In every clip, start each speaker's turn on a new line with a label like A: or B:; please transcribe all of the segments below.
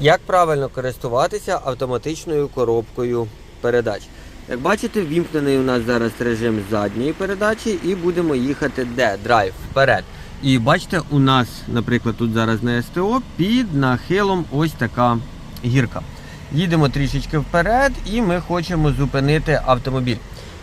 A: Як правильно користуватися автоматичною коробкою передач? Як бачите, ввімкнений у нас зараз режим задньої передачі і будемо їхати де? Драйв вперед. І бачите, у нас, наприклад, тут зараз на СТО під нахилом ось така гірка. Їдемо трішечки вперед і ми хочемо зупинити автомобіль.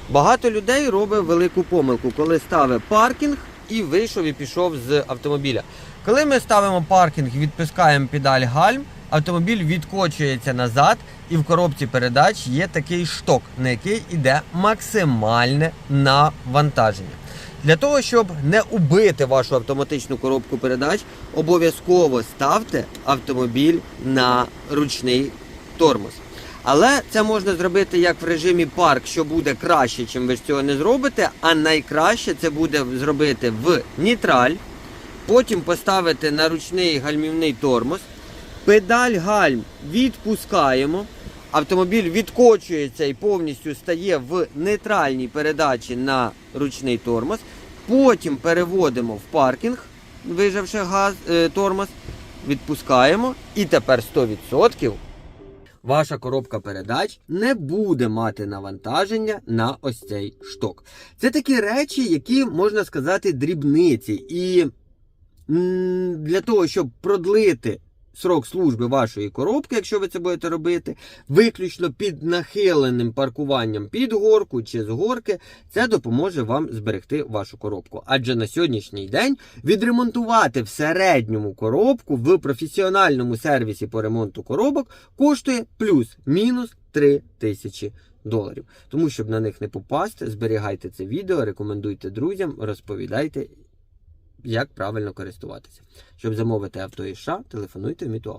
A: Багато людей робить велику помилку, коли ставить паркінг і вийшов і пішов з автомобіля. Коли ми ставимо паркінг, відпускаємо педаль гальм, автомобіль відкочується назад, і в коробці передач є такий шток, на який йде максимальне навантаження. Для того, щоб не убити вашу автоматичну коробку передач, обов'язково ставте автомобіль на ручний тормоз. Але це можна зробити як в режимі парк, що буде краще, чим ви цього не зробите. А найкраще це буде зробити в нейтраль, потім поставити на ручний гальмівний тормоз, педаль гальм відпускаємо. Автомобіль відкочується і повністю стає в нейтральній передачі на ручний тормоз. Потім переводимо в паркінг, вижавши газ, е, тормоз, відпускаємо. І тепер 100% ваша коробка передач не буде мати навантаження на ось цей шток. Це такі речі, які можна сказати дрібниці. І для того, щоб продлити срок служби вашої коробки, якщо ви це будете робити, виключно під нахиленим паркуванням під горку чи з горки, це допоможе вам зберегти вашу коробку. Адже на сьогоднішній день відремонтувати в середньому коробку в професіональному сервісі по ремонту коробок коштує плюс-мінус 3 тисячі доларів. Тому, щоб на них не попасти, зберігайте це відео, рекомендуйте друзям, розповідайте, як правильно користуватися. Щоб замовити авто із США, телефонуйте в Мітуал.